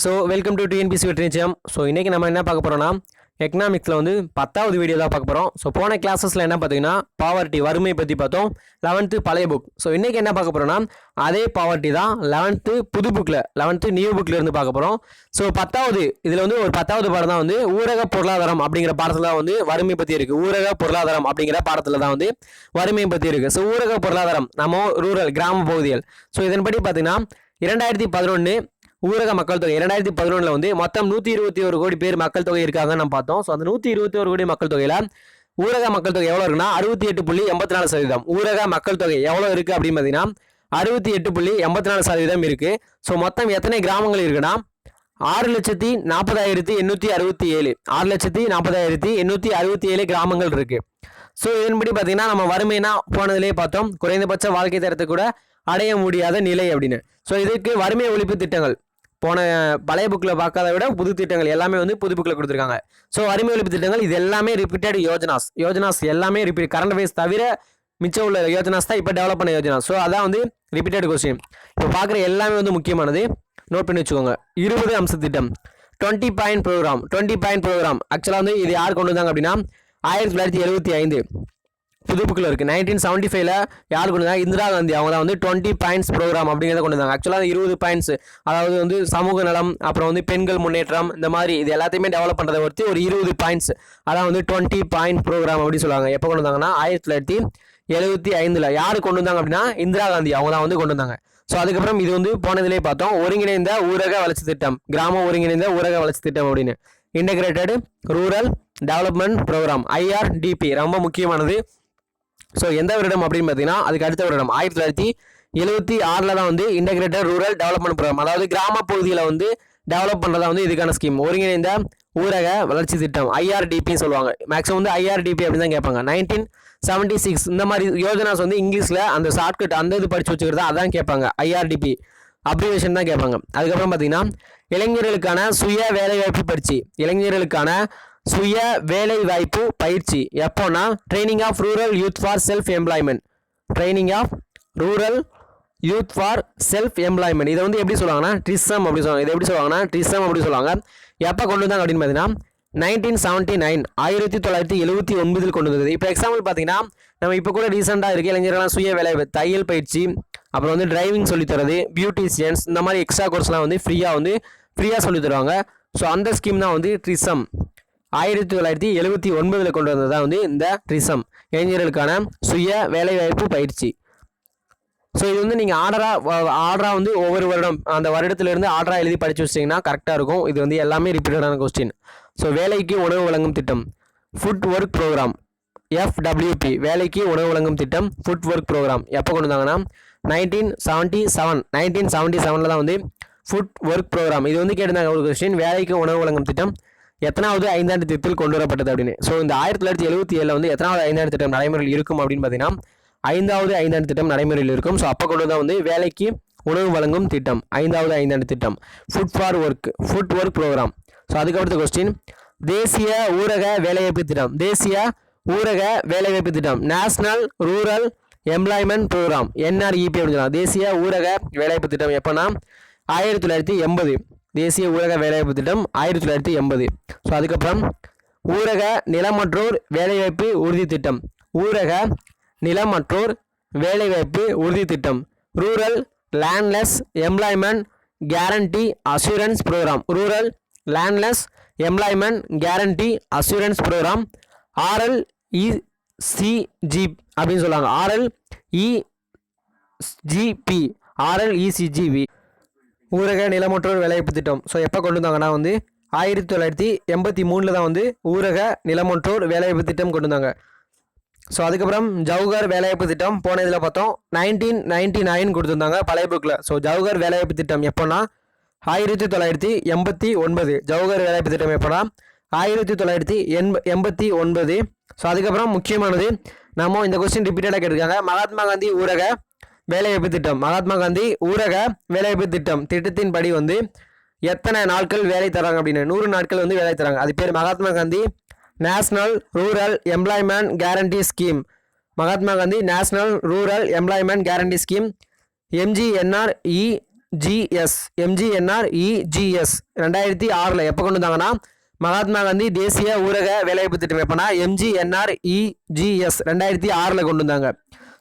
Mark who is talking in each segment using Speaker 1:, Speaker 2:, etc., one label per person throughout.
Speaker 1: So welcome to TNPSC வெற்றி நிச்சயம் so இன்றைக்கி நம்ம என்ன பார்க்க போகிறோம்னா எக்கனாமிக்ஸில் வந்து பத்தாவது வீடியோ தான் பார்க்க போகிறோம் ஸோ போன கிளாஸஸில் என்ன பார்த்தீங்கன்னா பாவர்ட்டி வறுமை பற்றி பார்த்தோம். லெவன்த்து பழைய புக் ஸோ இன்றைக்கி என்ன பார்க்க போகிறோம்னா அதே பாவர்ட்டி தான் லெவன்த்து புது புக்கில் லெவன்த்து நியூ புக்கில் இருந்து பார்க்க போகிறோம் ஸோ பத்தாவது இதில் வந்து ஒரு பத்தாவது பாடம் தான் வந்து ஊரக பொருளாதாரம் அப்படிங்கிற பாடத்தில் தான் வந்து வறுமை பற்றி இருக்குது ஊரக பொருளாதாரம் அப்படிங்கிற பாடத்தில் தான் வந்து வறுமை பற்றி இருக்குது ஸோ ஊரக பொருளாதாரம் நம்ம ரூரல் கிராம பகுதிகள். ஸோ இதன்படி பார்த்தீங்கன்னா இரண்டாயிரத்தி பதினொன்று ஊரக மக்கள் தொகை. இரண்டாயிரத்தி பதினொன்றில் வந்து மொத்தம் நூற்றி இருபத்தி ஒரு கோடி பேர் மக்கள் தொகை இருக்காங்கன்னு நம்ம பார்த்தோம். ஸோ அந்த நூற்றி இருபத்தி ஒரு கோடி மக்கள் தொகையில் ஊரக மக்கள் தொகை எவ்வளோ இருக்குன்னா அறுபத்தி எட்டு புள்ளி எண்பத்தி நாலு சதவீதம். ஊரக மக்கள் தொகை எவ்வளோ இருக்குது அப்படின்னு பார்த்தீங்கன்னா அறுபத்தி எட்டு புள்ளி எண்பத்தி நாலு சதவீதம் இருக்குது ஸோ மொத்தம் எத்தனை கிராமங்கள் இருக்குன்னா ஆறு லட்சத்தி நாற்பதாயிரத்தி எண்ணூற்றி அறுபத்தி ஏழு. ஆறு லட்சத்தி நாற்பதாயிரத்தி எண்ணூற்றி அறுபத்தி ஏழு கிராமங்கள் இருக்குது ஸோ இதன்படி பார்த்தீங்கன்னா நம்ம வறுமைனா போனதுலேயே பார்த்தோம். குறைந்தபட்ச வாழ்க்கை தரத்தை கூட அடைய முடியாத நிலை அப்படின்னு. ஸோ இதுக்கு வறுமை ஒழிப்பு திட்டங்கள். போன பழைய புக்கில் பார்க்காத விட புது திட்டங்கள் எல்லாமே வந்து புது புக்கில் கொடுத்துருக்காங்க. ஸோ அருமை ஒழிப்பு திட்டங்கள் இது எல்லாமே ரிப்பீட்டட் யோஜனாஸ். யோஜனாஸ் எல்லாமே ரிப்பீட் கரண்ட் அஃபேர்ஸ் தவிர மிச்சம் உள்ள யோஜனாஸ் தான் இப்போ டெவலப் பண்ண யோஜனா ஸோ அதான் வந்து ரிப்பீட்டட் கொஸ்டின் இப்போ பார்க்குற எல்லாமே வந்து முக்கியமானது. நோட் பண்ணி வச்சுக்கோங்க. இருபது அம்ச திட்டம். Twenty point programme twenty point programme ஆக்சுவலாக வந்து இது யார் கொண்டு வந்தாங்க அப்படின்னா ஆயிரத்தி தொள்ளாயிரத்தி எழுபத்தி ஐந்து. புது புக்கில் இருக்குது நைன்டீன் செவன்ட்டி ஃபைவ்ல யார் கொண்டு வந்தாங்க? இந்திரா காந்தி. அவங்க தான் வந்து டுவெண்ட்டி பாயிண்ட்ஸ் ப்ரோக்ராம் அப்படிங்கிறத கொண்டு வந்தாங்க. ஆக்சுவலாக இருபது பாயிண்ட்ஸ் அதாவது வந்து சமூக நலம் அப்புறம் வந்து பெண்கள் முன்னேற்றம் இந்த மாதிரி இது எல்லாத்தையுமே டெவலப் பண்ணுறதை ஒருத்தி ஒரு இருபது பாயிண்ட்ஸ் அதான் வந்து டுவெண்ட்டி பாயிண்ட் ப்ரோக்ராம் அப்படின்னு சொல்லுவாங்க. எப்போ கொண்டு வந்தாங்கன்னா? ஆயிரத்தி தொள்ளாயிரத்தி எழுபத்தி ஐந்தில். யார் கொண்டு வந்தாங்க அப்படின்னா? இந்திரா காந்தி அவங்க தான் வந்து கொண்டு வந்தாங்க. ஸோ அதுக்கப்புறம் இது வந்து போனதிலே பார்த்தோம். ஒருங்கிணைந்த ஊரக வளர்ச்சி திட்டம். கிராம ஒருங்கிணைந்த ஊரக வளர்ச்சி திட்டம் அப்படின்னு. Integrated rural development programme IRDP ரொம்ப முக்கியமானது. ஸோ எந்த வருடம் அப்படின்னு பார்த்தீங்கன்னா அதுக்கு அடுத்த வருடம். ஆயிரத்தி தொள்ளாயிரத்தி எழுபத்தி ஆறில் தான் வந்து இன்டகிரேட்டட் ரூரல் டெவலப்மெண்ட் ப்ரோக்ராம் அதாவது கிராம பகுதியில் வந்து டெவலப் பண்ணுறதா வந்து இதுக்கான ஸ்கீம் ஒருங்கிணைந்த ஊரக வளர்ச்சி திட்டம் ஐஆர்டிபின்னு சொல்லுவாங்க. மேக்ஸிமம் வந்து ஐஆர்டிபி அப்படின்னு தான் கேட்பாங்க. நைன்டீன் செவன்ட்டி சிக்ஸ் இந்த மாதிரி யோஜனாஸ் வந்து இங்கிலீஷில் அந்த ஷார்ட்கட் அந்த இது படித்து வச்சுக்கிறது அதான் கேட்பாங்க. ஐஆர்டிபி அப்ரிவேஷன் தான் கேட்பாங்க. அதுக்கப்புறம் பார்த்தீங்கன்னா இளைஞர்களுக்கான சுய வேலைவாய்ப்பு பயிற்சி இளைஞர்களுக்கான சுய வேலை வாய்ப்பு பயிற்சி. எப்போனா training of rural youth for self employment training of rural youth for self employment இதை வந்து எப்படி சொல்லுவாங்கன்னா ட்ரிசம் அப்படி சொல்லுவாங்க. இதை எப்படி சொல்லுவாங்கன்னா ட்ரிசம் அப்படி சொல்லுவாங்க. எப்போ கொண்டு வந்தாங்க அப்படின்னு பார்த்தீங்கன்னா நைன்டீன் செவன்ட்டி நைன் ஆயிரத்தி தொள்ளாயிரத்தி எழுபத்தி ஒன்பதில் கொண்டு வந்தது. இப்போ எக்ஸாம்பிள் பார்த்தீங்கன்னா நம்ம இப்போ கூட ரீசெண்டாக இருக்க இளைஞர்கள்லாம் சுய வேலை தையல் பயிற்சி அப்புறம் வந்து டிரைவிங் சொல்லித்தரது பியூட்டிஷியன்ஸ் இந்த மாதிரி எக்ஸ்ட்ரா கோர்ஸ்லாம் வந்து ஃப்ரீயாக வந்து ஃப்ரீயாக சொல்லி தருவாங்க. ஸோ அந்த ஸ்கீம் தான் வந்து ட்ரிசம் ஆயிரத்தி தொள்ளாயிரத்தி எழுபத்தி ஒன்பதில் கொண்டு வந்தது தான் வந்து இந்த ட்ரிசம் இளைஞர்களுக்கான சுய வேலைவாய்ப்பு பயிற்சி. ஸோ இது வந்து நீங்கள் ஆர்டராக ஆர்டராக வந்து ஒவ்வொரு வருடம் அந்த வருடத்திலிருந்து ஆர்டராக எழுதி படித்து வச்சிட்டிங்கன்னா கரெக்டாக இருக்கும். இது வந்து எல்லாமே ரிப்பீட்டடான கொஸ்டின் ஸோ வேலைக்கு உணவு வழங்கும் திட்டம். ஃபுட் ஒர்க் ப்ரோக்ராம் எஃப்டபிள்யூபி வேலைக்கு உணவு வழங்கும் திட்டம் ஃபுட் ஒர்க் ப்ரோக்ராம் எப்போ கொண்டு வந்தாங்கன்னா nineteen seventy seven nineteen seventy செவனில் தான் வந்து ஃபுட் ஒர்க் ப்ரோக்ராம் இது வந்து கேட்டிருந்தாங்க ஒரு கொஸ்டின் வேலைக்கு உணவு வழங்கும் திட்டம். எத்தனாவது ஐந்தாண்டு திட்டத்தில் கொண்டு வரப்பட்டது அப்படின்னு. ஸோ இந்த ஆயிரத்தி தொள்ளாயிரத்தி எழுபத்தி ஏழில் வந்து எத்தனாவது ஐந்தாண்டு திட்டம் நடைமுறையில் இருக்கும் அப்படின்னு பார்த்தீங்கன்னா ஐந்தாவது ஐந்தாண்டு திட்டம் நடைமுறையில் இருக்கும். ஸோ அப்போ கொண்டு தான் வந்து வேலைக்கு உணவு வழங்கும் திட்டம். ஐந்தாவது ஐந்தாண்டு திட்டம். Food for work food work programme so அதுக்கடுத்த கொஸ்டின் தேசிய ஊரக வேலைவாய்ப்பு திட்டம். தேசிய ஊரக வேலைவாய்ப்பு திட்டம். National rural employment programme NREP அப்படின்னு சொல்லலாம் தேசிய ஊரக வேலைவாய்ப்பு திட்டம் எப்போனா ஆயிரத்தி தொள்ளாயிரத்தி எண்பது. தேசிய ஊரக வேலைவாய்ப்பு திட்டம் ஆயிரத்தி தொள்ளாயிரத்தி எண்பது. ஸோ அதுக்கப்புறம் ஊரக நிலமற்றோர் வேலைவாய்ப்பு உறுதி திட்டம். ஊரக நிலமற்றோர் வேலைவாய்ப்பு உறுதி திட்டம். Rural landless employment guarantee assurance programme rural landless employment guarantee assurance programme RL ECG அப்படின்னு சொல்லுவாங்க. ஆர்எல் இஜிபி ஆர்எல் இசிஜிபி ஊரக நிலமற்றோர் வேலைவாய்ப்பு திட்டம் ஸோ எப்போ கொண்டு வந்தாங்கன்னா வந்து ஆயிரத்தி தொள்ளாயிரத்தி எண்பத்தி மூணில் தான் வந்து ஊரக நிலமற்றோர் வேலைவாய்ப்பு திட்டம் கொண்டு வந்தாங்க. ஸோ அதுக்கப்புறம் ஜவுகர் வேலைவாய்ப்பு திட்டம் போன இதில் பார்த்தோம் நைன்டீன் நைன்டி நைன் கொடுத்துருந்தாங்க பழைய புக்கில் ஸோ ஜவுகர் வேலைவாய்ப்பு திட்டம் எப்போனா ஆயிரத்தி தொள்ளாயிரத்தி எண்பத்தி ஒன்பது. ஜவுகர் வேலைவாய்ப்பு திட்டம் எப்போனா ஆயிரத்தி தொள்ளாயிரத்தி எண்ப எண்பத்தி ஒன்பது. ஸோ அதுக்கப்புறம் முக்கியமானது நம்ம இந்த கொஸ்டின் ரிப்பீட்டடாக கேட்டிருக்காங்க. மகாத்மா காந்தி ஊரக வேலைவாய்ப்பு திட்டம் மகாத்மா காந்தி ஊரக வேலைவாய்ப்பு திட்டம் திட்டத்தின் படி வந்து எத்தனை நாட்கள் வேலை தராங்க அப்படின்னு. நூறு நாட்கள் வந்து வேலை தராங்க. அது பேர் Mahatma Gandhi national rural employment guarantee scheme Mahatma Gandhi national rural employment guarantee scheme MGNR EGS MGNR EGS ரெண்டாயிரத்தி ஆறில் எப்போ கொண்டு வந்தாங்கன்னா மகாத்மா காந்தி தேசிய ஊரக வேலைவாய்ப்பு திட்டம் எப்போனா எம்ஜிஎன்ஆர் இஜிஎஸ் ரெண்டாயிரத்தி ஆறில் கொண்டு வந்தாங்க.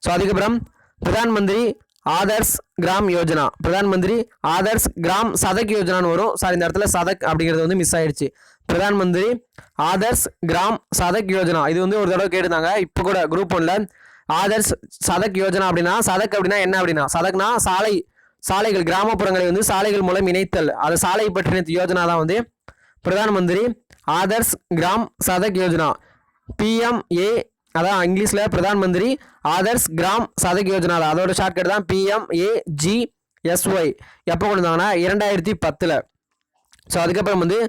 Speaker 1: ஸோ அதுக்கப்புறம் பிரதான் மந்திரி ஆதர்ஸ் கிராம் யோஜனா. பிரதான் மந்திரி ஆதர்ஸ் கிராம் சதக் யோஜனான்னு வரும். சார் இந்த இடத்துல சதக் அப்படிங்கிறது வந்து மிஸ் ஆயிடுச்சு. பிரதான் மந்திரி ஆதர்ஸ் கிராம் சதக் யோஜனா. இது வந்து ஒரு தடவை கேட்டிருந்தாங்க. இப்போ கூட குரூப் ஒன்ல ஆதர்ஸ் சதக் யோஜனா அப்படின்னா சதக் அப்படின்னா என்ன அப்படின்னா சதக்னா சாலை சாலைகள் கிராமப்புறங்களை வந்து சாலைகள் மூலம் இணைத்தல். அது சாலை பற்றின யோஜனா தான் வந்து. பிரதான் மந்திரி ஆதர்ஸ் கிராம் சதக் யோஜனா. பிஎம்ஏ அதான் இங்கிலீஷில் பிரதான் மந்திரி ஆதர்ஸ் கிராம் சதக் யோஜனா அதோட ஷார்ட்கட் தான் பிஎம்ஏஜிஎஸ்ஒய் எப்போ கொண்டு வந்தாங்கன்னா இரண்டாயிரத்தி பத்தில். ஸோ அதுக்கப்புறம் வந்து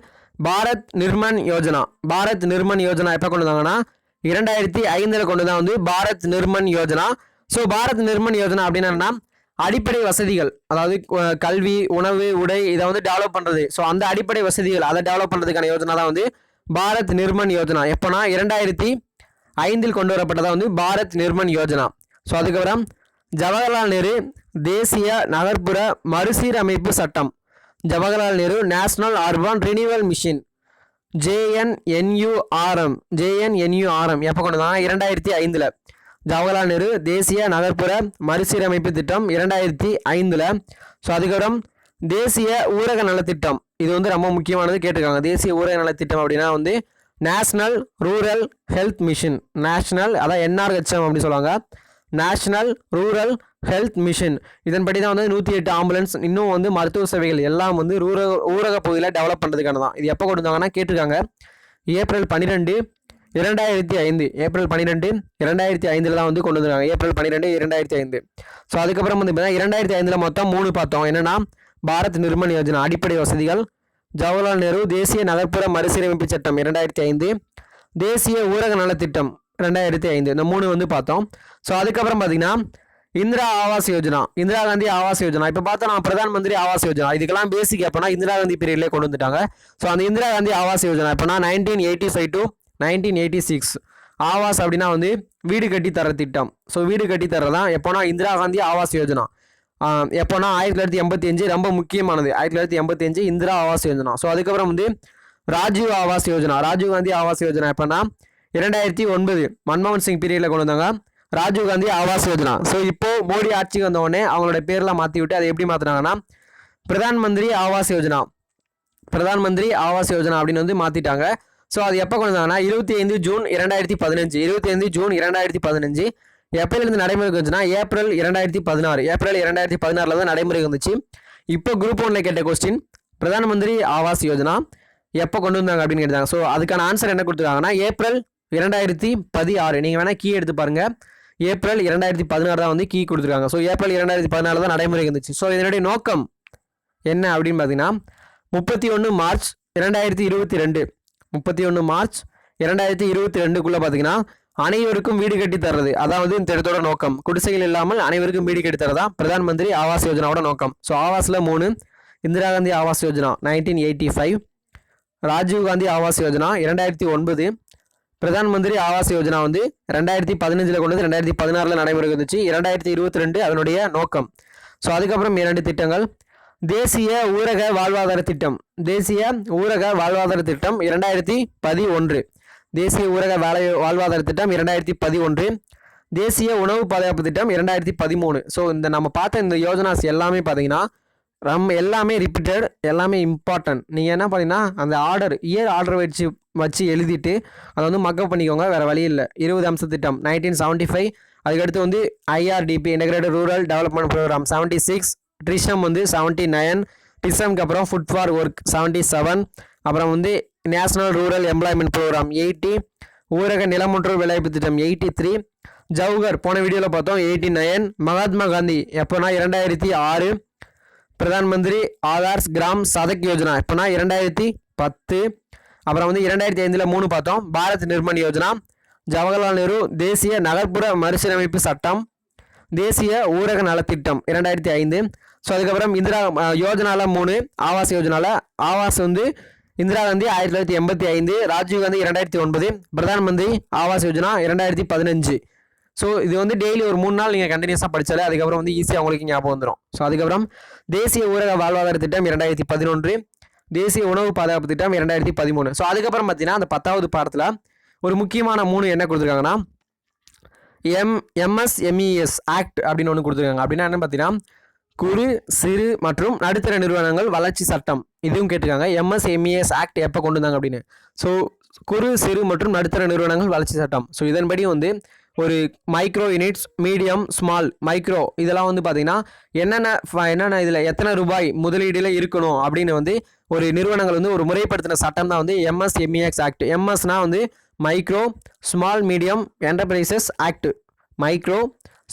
Speaker 1: பாரத் நிர்மன் யோஜனா. பாரத் நிர்மன் யோஜனா எப்போ கொண்டு வந்தாங்கன்னா இரண்டாயிரத்தி ஐந்தில் கொண்டு தான் வந்து பாரத் நிர்மன் யோஜனா. ஸோ பாரத் நிர்மன் யோஜனா அப்படின்னா அடிப்படை வசதிகள் அதாவது கல்வி உணவு உடை இதை வந்து டெவலப் பண்ணுறது ஸோ அந்த அடிப்படை வசதிகள் அதை டெவலப் பண்ணுறதுக்கான யோஜனா தான் வந்து பாரத் நிர்மன் யோஜனா. எப்போனா இரண்டாயிரத்தி ஐந்தில் கொண்டு வரப்பட்டதாக வந்து பாரத் நிர்மன் யோஜனா. ஸோ அதுக்கப்புறம் ஜவஹர்லால் நேரு தேசிய நகர்ப்புற மறுசீரமைப்பு சட்டம். Jawaharlal Nehru national urban renewal mission. JNNURM JNNURM. எப்போ கொண்டு வந்தாங்க இரண்டாயிரத்தி ஐந்தில். ஜவஹர்லால் நேரு தேசிய நகர்ப்புற மறுசீரமைப்பு திட்டம் இரண்டாயிரத்தி ஐந்தில். ஸோ அதுக்கப்புறம் தேசிய ஊரக நலத்திட்டம். இது வந்து ரொம்ப முக்கியமானது கேட்டிருக்காங்க. தேசிய ஊரக நலத்திட்டம் அப்படின்னா வந்து national rural health mission national அதான் என்ஆர்ஹெச்எம் அப்படின்னு சொல்லுவாங்க. நேஷ்னல் ரூரல் ஹெல்த் மிஷன் இதன்படி தான் வந்து நூற்றி எட்டு ஆம்புலன்ஸ் இன்னும் வந்து மருத்துவ சேவைகள் எல்லாம் வந்து ஊரக ஊரக பகுதியில் டெவலப் பண்ணுறதுக்கான தான். இது எப்போ கொண்டு வந்தாங்கன்னா கேட்டிருக்காங்க. ஏப்ரல் பன்னிரெண்டு இரண்டாயிரத்தி ஐந்து. ஏப்ரல் பன்னிரெண்டு இரண்டாயிரத்தி ஐந்தில் தான் வந்து கொண்டு வந்திருக்காங்க. ஏப்ரல் பன்னிரெண்டு இரண்டாயிரத்தி ஐந்து. ஸோ அதுக்கப்புறம் வந்து பார்த்தீங்கன்னா இரண்டாயிரத்தி ஐந்தில் மொத்தம் மூணு பார்த்தோம். என்னென்னா பாரத் நிர்மன் யோஜனா அடிப்படை வசதிகள் ஜவஹர்லால் நேரு தேசிய நகர்ப்புற மறுசீரமைப்பு சட்டம் இரண்டாயிரத்தி ஐந்து தேசிய ஊரக நலத்திட்டம் ரெண்டாயிரத்தி ஐந்து. இந்த மூணு வந்து பார்த்தோம். ஸோ அதுக்கப்புறம் பார்த்தீங்கன்னா இந்திரா ஆவாஸ் யோஜனா. இந்திரா காந்தி ஆவாஸ் யோஜனா. இப்போ பார்த்தா நான் பிரதான் மந்திரி ஆவாஸ் யோஜனா. இதுக்கெல்லாம் பேசிக் எப்போனா இந்திரா காந்தி பீரியட்லேயே கொண்டு வந்துட்டாங்க. ஸோ அந்த இந்திரா காந்தி ஆவாஸ் யோஜனா எப்போனா nineteen eighty five to nineteen eighty six Awas அப்படின்னா வந்து வீடு கட்டி தர திட்டம். ஸோ வீடு கட்டி தரதான் எப்போனா இந்திரா காந்தி ஆவாஸ் யோஜனா. எப்போனா ஆயிரத்தி தொள்ளாயிரத்தி எண்பத்தி அஞ்சு ரொம்ப முக்கியமானது. ஆயிரத்தி தொள்ளாயிரத்தி எண்பத்தி அஞ்சு இந்திரா ஆவாஸ் யோஜனா. ஸோ அதுக்கப்புறம் வந்து ராஜீவ் ஆவாஸ் யோஜனா. ராஜீவ் காந்தி ஆவாஸ் யோஜனா எப்போனா இரண்டாயிரத்தி ஒன்பது மன்மோகன் சிங் பீரியடில் கொண்டு வந்தாங்க. ராஜீவ் காந்தி ஆவாஸ் யோஜனா. ஸோ இப்போ மோடி ஆட்சிக்கு வந்த அவங்களோட பேர்லாம் மாற்றி விட்டு அதை எப்படி மாற்றினாங்கன்னா பிரதான் மந்திரி ஆவாஸ் யோஜனா. பிரதான் மந்திரி ஆவாஸ் யோஜனா அப்படின்னு வந்து மாற்றிட்டாங்க ஸோ அது எப்போ கொண்டு வந்தாங்கன்னா இருபத்தி ஐந்து ஜூன் இரண்டாயிரத்தி பதினஞ்சு. இருபத்தி ஐந்து ஜூன் இரண்டாயிரத்தி பதினஞ்சு. எப்போலேருந்து நடைமுறைக்கு வந்துச்சுன்னா ஏப்ரல் இரண்டாயிரத்தி பதினாறு. ஏப்ரல் இரண்டாயிரத்தி பதினாறில் தான் நடைமுறைக்கு வந்துச்சு. இப்போ குரூப் ஒன்ல கேட்ட கொஸ்டின் பிரதான் மந்திரி ஆவாஸ் யோஜனா எப்போ கொண்டு வந்தாங்க அப்படின்னு கேட்டாங்க. ஸோ அதுக்கான ஆன்சர் என்ன கொடுத்துருக்காங்கன்னா ஏப்ரல் இரண்டாயிரத்தி பதினாறு. நீங்கள் வேணால் கீ எடுத்து பாருங்கள் ஏப்ரல் இரண்டாயிரத்தி பதினாறு தான் வந்து கீ கொடுத்துருக்காங்க. ஸோ ஏப்ரல் இரண்டாயிரத்தி பதினாறு தான் நடைமுறைக்கு வந்துச்சு. ஸோ இதனுடைய நோக்கம் என்ன அப்படின்னு பார்த்தீங்கன்னா முப்பத்தி ஒன்று மார்ச் இரண்டாயிரத்தி இருபத்தி ரெண்டு. முப்பத்தி ஒன்று மார்ச் இரண்டாயிரத்தி இருபத்தி ரெண்டுக்குள்ளே பார்த்தீங்கன்னா அனைவருக்கும் வீடு கட்டி தர்றது. அதாவது இந்த திட்டத்தோட நோக்கம். குடிசைகள் இல்லாமல் அனைவருக்கும் வீடு கட்டி தரதா பிரதான் மந்திரி ஆவாஸ் யோஜனாவோட நோக்கம். ஸோ ஆவாஸில் மூணு. Indira Gandhi Awas Yojana nineteen eighty five Rajiv Gandhi Awas Yojana இரண்டாயிரத்தி ஒன்பது. பிரதான் மந்திரி ஆவாஸ் யோஜனா வந்து ரெண்டாயிரத்தி பதினஞ்சில் கொண்டு வந்து ரெண்டாயிரத்தி பதினாறில் நடைமுறைக்கு வந்துச்சு. இரண்டாயிரத்தி இருபத்தி ரெண்டு அதனுடைய நோக்கம். ஸோ அதுக்கப்புறம் இரண்டு திட்டங்கள். தேசிய ஊரக வாழ்வாதார திட்டம். தேசிய ஊரக வாழ்வாதார திட்டம் இரண்டாயிரத்தி பதினொன்று. தேசிய ஊரக வேலை வாழ்வாதார திட்டம் இரண்டாயிரத்தி பதினொன்று. தேசிய உணவு பாதுகாப்பு திட்டம் இரண்டாயிரத்தி பதிமூணு. ஸோ இந்த நம்ம பார்த்த இந்த யோஜனாஸ் எல்லாமே பார்த்தீங்கன்னா ரம் எல்லாமே ரிப்பீட்டட் எல்லாமே இம்பார்ட்டன்ட் நீங்கள் என்ன பண்ணீங்கன்னா அந்த ஆர்டர் இயர் ஆர்டர் வச்சு வச்சு எழுதிட்டு அதை வந்து மக்கப் பண்ணிக்கோங்க வேறு வழி இல்லை. இருபது அம்ச திட்டம் நைன்டீன் செவன்ட்டி ஃபைவ் அதுக்கடுத்து வந்து IRDP integrated rural development programme seventy six TRYSEM வந்து செவன்ட்டி நைன் டிசம்க்கு அப்புறம் food for work seventy seven அப்புறம் வந்து national rural employment programme eighty ஊரக நிலமுற்றோர் வேலைவாய்ப்பு திட்டம் எயிட்டி த்ரீ ஜவுகர் போன வீடியோவில் பார்த்தோம் எயிட்டி நைன் மகாத்மா காந்தி எப்போனா இரண்டாயிரத்தி ஆறு பிரதான் மந்திரி ஆதார்ஸ் கிராம் சதக் யோஜனா எப்போனா இரண்டாயிரத்தி பத்து அப்புறம் வந்து இரண்டாயிரத்தி ஐந்தில் மூணு பார்த்தோம் பாரத் நிர்மன் யோஜனா ஜவஹர்லால் நேரு தேசிய நகர்ப்புற மறுசீரமைப்பு சட்டம் தேசிய ஊரக நலத்திட்டம் இரண்டாயிரத்தி ஐந்து. ஸோ அதுக்கப்புறம் இந்திரா யோஜனாவில் மூணு ஆவாஸ் யோஜனாவில் ஆவாஸ் வந்து இந்திரா காந்தி ஆயிரத்தி தொள்ளாயிரத்தி எண்பத்தி ஐந்து ராஜீவ் காந்தி இரண்டாயிரத்தி ஒன்பது பிரதான் மந்திரி ஆவாஸ் யோஜனா இரண்டாயிரத்தி பதினஞ்சு. ஸோ இது வந்து டெய்லி ஒரு மூணு நாள் நீங்கள் கண்டினியூஸாக படித்தாலே அதுக்கப்புறம் வந்து ஈஸியாக உங்களுக்கு ஞாபகம் வந்துடும் ஸோ அதுக்கப்புறம் தேசிய ஊரக வாழ்வாதார திட்டம் இரண்டாயிரத்தி பதினொன்று தேசிய உணவு பாதுகாப்பு திட்டம் இரண்டாயிரத்தி பதிமூணு. ஸோ அதுக்கப்புறம் பார்த்தீங்கன்னா அந்த பத்தாவது பாடத்தில் ஒரு முக்கியமான மூணு என்ன கொடுத்துருக்காங்கன்னா எம் எம்எஸ்எம்இஎஸ் ஆக்ட் அப்படின்னு ஒன்று கொடுத்துருக்காங்க. அப்படின்னா என்ன பார்த்தீங்கன்னா குறு சிறு மற்றும் நடுத்தர நிறுவனங்கள் வளர்ச்சி சட்டம். இதுவும் கேட்டிருக்காங்க. எம்எஸ்எம்இஎஸ் ஆக்ட் எப்போ கொண்டு வந்தாங்க அப்படின்னு. ஸோ குறு சிறு மற்றும் நடுத்தர நிறுவனங்கள் வளர்ச்சி சட்டம். ஸோ இதன்படி வந்து ஒரு micro units medium small micro இதெல்லாம் வந்து பார்த்திங்கன்னா என்னென்ன ஃப- என்னென்ன இதில் எத்தனை ரூபாய் முதலீடில் இருக்கணும் அப்படின்னு வந்து ஒரு நிறுவனங்கள் வந்து ஒரு முறைப்படுத்தின சட்டம் தான் வந்து எம்எஸ்எம்இஎக்ஸ் ஆக்ட் எம்எஸ்னால் வந்து micro small medium enterprises act micro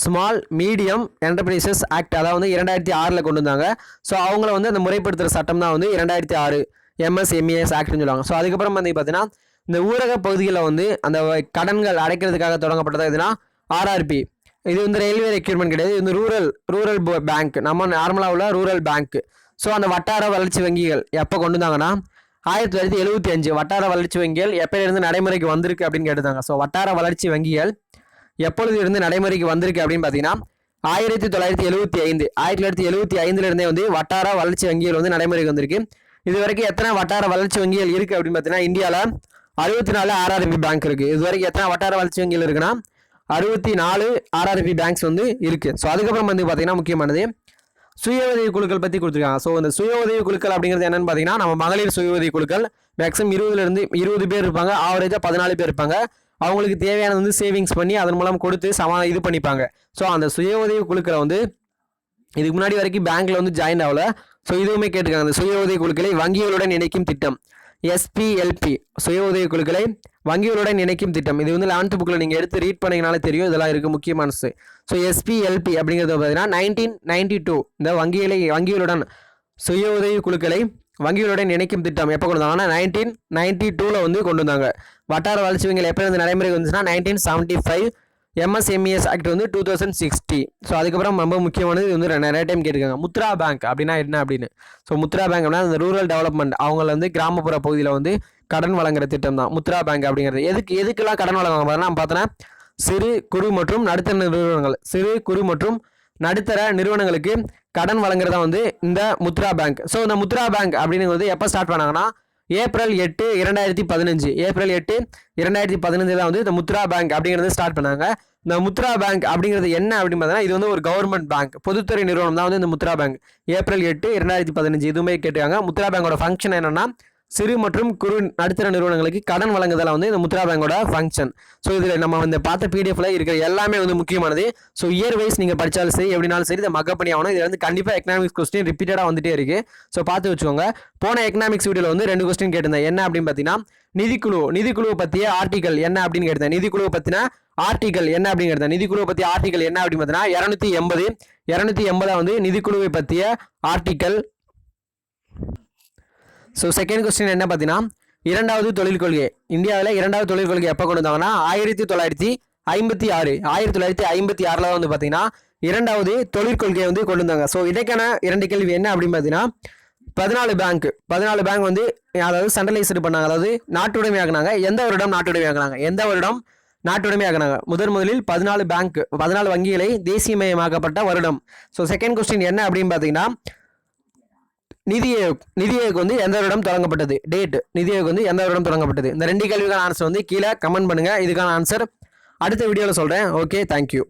Speaker 1: small medium enterprises act அதாவது வந்து இரண்டாயிரத்தி ஆறில் கொண்டு வந்தாங்க ஸோ அவங்கள வந்து அந்த முறைப்படுத்துகிற சட்டம் தான் வந்து இரண்டாயிரத்தி ஆறு எம்எஸ்எம்இஎஸ் ஆக்ட்னு சொல்லுவாங்க. ஸோ அதுக்கப்புறம் வந்து பார்த்தீங்கன்னா இந்த ஊரக பகுதிகளில் வந்து அந்த கடன்கள் அடைக்கிறதுக்காக தொடங்கப்பட்டது எதுனா ஆர்ஆர்பி இது வந்து ரயில்வே ரெக்யூர்மெண்ட் கிடையாது. இது வந்து ரூரல் ரூரல் பேங்க் நம்ம நார்மலாக உள்ள ரூரல் பேங்க் ஸோ அந்த வட்டார வளர்ச்சி வங்கிகள் எப்போ கொண்டு வந்தாங்கன்னா ஆயிரத்தி தொள்ளாயிரத்தி எழுபத்தி அஞ்சு. வட்டார வளர்ச்சி வங்கிகள் எப்போயிலிருந்து நடைமுறைக்கு வந்திருக்கு அப்படின்னு கேட்டிருந்தாங்க. ஸோ வட்டார வளர்ச்சி வங்கிகள் எப்பொழுது இருந்து நடைமுறைக்கு வந்திருக்கு அப்படின்னு பார்த்தீங்கன்னா ஆயிரத்தி தொள்ளாயிரத்தி எழுபத்தி ஐந்து ஆயிரத்தி தொள்ளாயிரத்தி எழுபத்தி ஐந்துலேருந்தே வந்து வட்டார வளர்ச்சி வங்கிகள் வந்து நடைமுறைக்கு வந்திருக்கு. இது வரைக்கும் எத்தனை வட்டார வளர்ச்சி வங்கிகள் இருக்குது அப்படின்னு பார்த்தீங்கன்னா இந்தியாவில் அறுபத்தி நாலு ஆர்ஆர்பி பேங்க் இருக்குது இது வரைக்கும் எத்தனை வட்டார வளர்ச்சி வங்கிகள் இருக்குன்னா அறுபத்தி நாலு ஆர்ஆர்பி பேங்க்ஸ் வந்து இருக்குது ஸோ அதுக்கப்புறம் வந்து பார்த்தீங்கன்னா முக்கியமானது சுய உதவி குழுக்கள் பற்றி கொடுத்துருக்காங்க. ஸோ இந்த சுய உதவி குழுக்கள் அப்படிங்கிறது என்னென்னு பார்த்தீங்கன்னா நம்ம மகளிர் சுய உதவி குழுக்கள் மேக்ஸிமம் இருபதுலேருந்து இருபது பேர் இருப்பாங்க. ஆவரேஜாக பதினாலு பேர் இருப்பாங்க. அவங்களுக்கு தேவையானது வந்து சேவிங்ஸ் பண்ணி அதன் மூலம் கொடுத்து சமா இது பண்ணிப்பாங்க. ஸோ அந்த சுய உதவி குழுக்களை வந்து இதுக்கு முன்னாடி வரைக்கும் பேங்க்கில் வந்து ஜாயின் ஆகல. ஸோ இதுவுமே கேட்டுக்காங்க அந்த சுய உதவி குழுக்களை வங்கிகளுடன் இணைக்கும் திட்டம். எஸ்பிஎல்பி சுய உதவி குழுக்களை வங்கிகளுடன் இணைக்கும் திட்டம். இது வந்து லெவன்த் புக்கில் நீங்கள் எடுத்து ரீட் பண்ணிங்கனாலே தெரியும். இதெல்லாம் இருக்குது முக்கியமான ஸோ எஸ்பிஎல்பி அப்படிங்கிறது பார்த்தீங்கன்னா நைன்டீன் நைன்டி டூ இந்த வங்கிகளை வங்கிகளுடன் சுய உதவி குழுக்களை வங்கிகளுடன் இணைக்கும் திட்டம் எப்போ கொண்டு வந்தாங்கன்னா நைன்டீன் நைன்டி டூவில் வந்து கொண்டு வந்தாங்க. வட்டார வளர்ச்சி வங்கிகள் எப்போ வந்து நடைமுறைக்கு வந்துச்சுன்னா nineteen seventy five MSMEs act வந்து டூ தௌசண்ட் சிக்ஸ்டி ஸோ அதுக்கப்புறம் ரொம்ப முக்கியமானது இது வந்து நிறைய டைம் கேட்டிருக்காங்க. முத்ரா பேங்க் அப்படின்னா என்ன அப்படின்னு? ஸோ முத்ரா பேங்க் அப்படின்னா அந்த ரூரல் டெவலப்மெண்ட் அவங்கள வந்து கிராமப்புற பகுதியில் வந்து கடன் வழங்குற திட்டம் தான். முத்ரா பேங்க் அப்படிங்கிறது. எதுக்கு எதுக்கெல்லாம் கடன் வழங்குவாங்க? பார்த்தீங்கன்னா பார்த்தோன்னா சிறு குறு மற்றும் நடுத்தர நிறுவனங்கள். சிறு குறு மற்றும் நடுத்தர நிறுவனங்களுக்கு கடன் வழங்குறதா வந்து இந்த முத்ரா பேங்க் ஸோ இந்த முத்ரா பேங்க் அப்படிங்கிறது எப்போ ஸ்டார்ட் பண்ணாங்கன்னா ஏப்ரல் எட்டு இரண்டாயிரத்தி பதினஞ்சு. ஏப்ரல் எட்டு இரண்டாயிரத்தி பதினஞ்சில் வந்து இந்த முத்ரா பேங்க் அப்படிங்கிறது ஸ்டார்ட் பண்ணாங்க. இந்த முத்ரா பேங்க் அப்படிங்கிறது என்ன அப்படின்னு பார்த்தீங்கன்னா இது வந்து ஒரு கவர்மெண்ட் பேங்க் பொதுத்துறை நிறுவனம் தான் வந்து இந்த முத்ரா பேங்க். ஏப்ரல் எட்டு இரண்டாயிரத்தி பதினஞ்சு. இதுவுமே கேட்டுக்காங்க முத்ரா பேங்கோட ஃபங்க்ஷன் என்னன்னா சிறு மற்றும் குறு நடுத்தர நிறுவனங்களுக்கு கடன் வழங்குதல வந்து இந்த முத்ரா பேங்கோட ஃபங்க்ஷன் ஸோ இதில் நம்ம வந்து பார்த்த பிடிஎஃப்ல இருக்கிற எல்லாமே வந்து முக்கியமானது. ஸோ இயர் வைஸ் நீங்கள் படித்தாலும் சரி எப்படினாலும் சரி இதை மக்கப் பண்ணி ஆகணும். இதில் வந்து கண்டிப்பாக எக்கனாமிக்ஸ் கொஸ்டின் ரிப்பீட்டடாக வந்துட்டே இருக்குது ஸோ பார்த்து வச்சுக்கோங்க. போன எக்கனாமிக்ஸ் வீடியோவில் வந்து ரெண்டு கொஸ்டின் கேட்டிருந்தேன். என்ன அப்படின்னு பார்த்தீங்கன்னா நிதிக்குழு நிதிக்குழுவை பற்றிய ஆர்டிகல் என்ன அப்படின்னு கேட்டேன் நிதிக்குழுவை பற்றின ஆர்டிகல் என்ன அப்படின்னு கேட்டேன் நிதிக்குழுவை பற்றிய ஆர்டிகல் என்ன அப்படின்னு பார்த்தீங்கன்னா இரநூத்தி எண்பது. இரநூத்தி எண்பதா வந்து நிதிக்குழுவை பற்றிய ஆர்டிகல் ஸோ செகண்ட் கொஸ்டின் என்ன பார்த்தீங்கன்னா இரண்டாவது தொழில் கொள்கை. இந்தியாவில் இரண்டாவது தொழில் கொள்கை எப்போ கொண்டு வந்தாங்கன்னா ஆயிரத்தி தொள்ளாயிரத்தி ஐம்பத்தி ஆறு ஆயிரத்தி தொள்ளாயிரத்தி ஐம்பத்தி ஆறில் வந்து பார்த்தீங்கன்னா இரண்டாவது தொழிற்கொள்கையை வந்து கொண்டு வந்தாங்க. ஸோ இதற்கான இரண்டு கேள்வி என்ன அப்படின்னு பார்த்தீங்கன்னா பதினாலு பேங்க் பதினாலு பேங்க் வந்து அதாவது சென்ட்ரலைஸ்டு பண்ணாங்க. அதாவது நாட்டுடைமையாக்குனாங்க எந்த வருடம் நாட்டுடைமையாக்குனாங்க எந்த வருடம் நாட்டுடைமையாக்குனாங்க முதன் முதலில் பதினாலு பேங்க் பதினாலு வங்கிகளை தேசியமயமாக்கப்பட்ட வருடம். ஸோ செகண்ட் கொஸ்டின் என்ன அப்படின்னு பார்த்தீங்கன்னா நிதி ஆயோக் நிதி ஆயோக் வந்து எந்த வருடம் தொடங்கப்பட்டது? டேட் நிதி ஆயோக் வந்து எந்த வருடம் தொடங்கப்பட்டது? இந்த ரெண்டு கேள்விக்கான ஆன்சர் வந்து கீழே கமெண்ட் பண்ணுங்கள் இதுக்கான ஆன்சர் அடுத்த வீடியோவில் சொல்கிறேன் ஓகே தேங்க்யூ